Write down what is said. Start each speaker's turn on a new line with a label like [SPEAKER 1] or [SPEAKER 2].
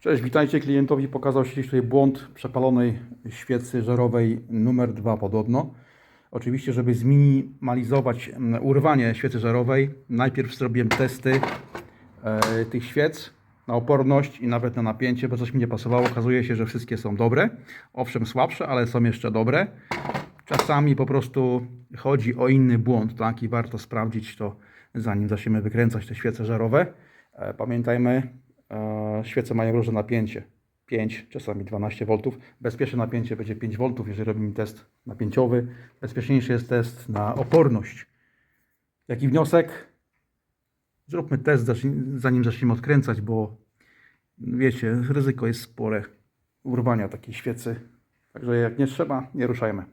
[SPEAKER 1] Cześć, witajcie. Klientowi pokazał się tutaj błąd przepalonej świecy żarowej numer 2 podobno. Oczywiście, żeby zminimalizować mm, urwanie świecy żarowej, najpierw zrobiłem testy e, tych świec na oporność i nawet na napięcie, bo coś mi nie pasowało. Okazuje się, że wszystkie są dobre. Owszem, słabsze, ale są jeszcze dobre. Czasami po prostu chodzi o inny błąd, tak? I warto sprawdzić to, zanim zaczniemy wykręcać te świece żarowe. E, Pamiętajmy, świece mają różne napięcie. 5, czasami 12 V. Bezpieczne napięcie będzie 5 V, jeżeli robimy test napięciowy. Bezpieczniejszy jest test na oporność. Jaki wniosek? Zróbmy test, zanim zaczniemy odkręcać, bo wiecie, ryzyko jest spore urwania takiej świecy. Także jak nie trzeba, nie ruszajmy.